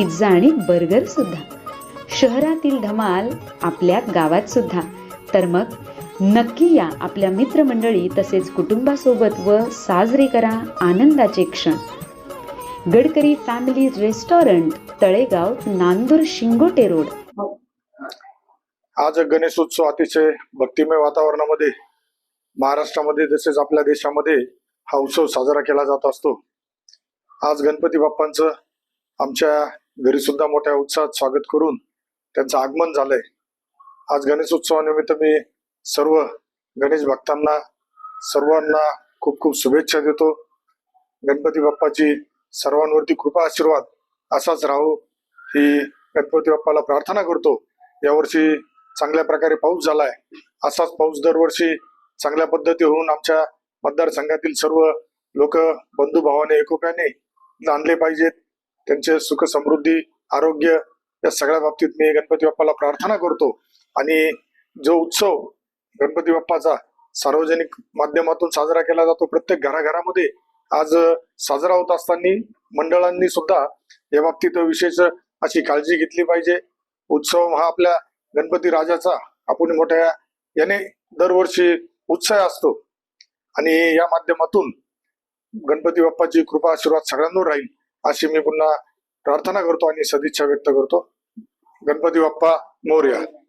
Pizza आणि burger सुद्धा. शहरातील धमाल आपल्या गावात सुद्धा. तर मग नक्की या आपल्या मित्रमंडळी तसेच कुटुंबासोबत व साजरे करा आनंदाचे क्षण. Gadkari family restaurant Talegaon Nandur Shingote road. आज गणेशोत्सव अतिशय भक्तिमय वातावरणामध्ये महाराष्ट्रामध्ये तसेच आपल्या देशामध्ये हा उत्सव साजरा केला जात असतो. आज गणपती बाप्पांचं आमच्या घरी सुद्धा मोठ्या उत्साहात स्वागत करून त्यांचं आगमन झालंय. आज गणेशोत्सवानिमित्त मी सर्व गणेश भक्तांना सर्वांना खूप खूप शुभेच्छा देतो. गणपती बाप्पाची सर्वांवरती कृपा आशीर्वाद असाच राहू. ही गणपती बाप्पाला प्रार्थना करतो. यावर्षी चांगल्या प्रकारे पाऊस झालाय. असाच पाऊस दरवर्षी चांगल्या पद्धती होऊन आमच्या मतदारसंघातील सर्व लोक बंधुभावाने एकोप्याने आणले पाहिजेत. त्यांचे सुख समृद्धी आरोग्य या सगळ्या बाबतीत मी गणपती बाप्पाला प्रार्थना करतो. आणि जो उत्सव गणपती बाप्पाचा सार्वजनिक माध्यमातून साजरा केला जातो प्रत्येक घराघरामध्ये आज साजरा होत असताना मंडळांनी सुद्धा या बाबतीत विशेष अशी काळजी घेतली पाहिजे. उत्सव हा आपल्या गणपती राजाचा आपण मोठ्या याने दरवर्षी उत्साह असतो. आणि या माध्यमातून गणपती बाप्पाची कृपा आशीर्वाद सगळ्यांवर राहील. अशी मी पुन्हा प्रार्थना करतो आणि सदिच्छा व्यक्त करतो. गणपती बाप्पा मोर्या.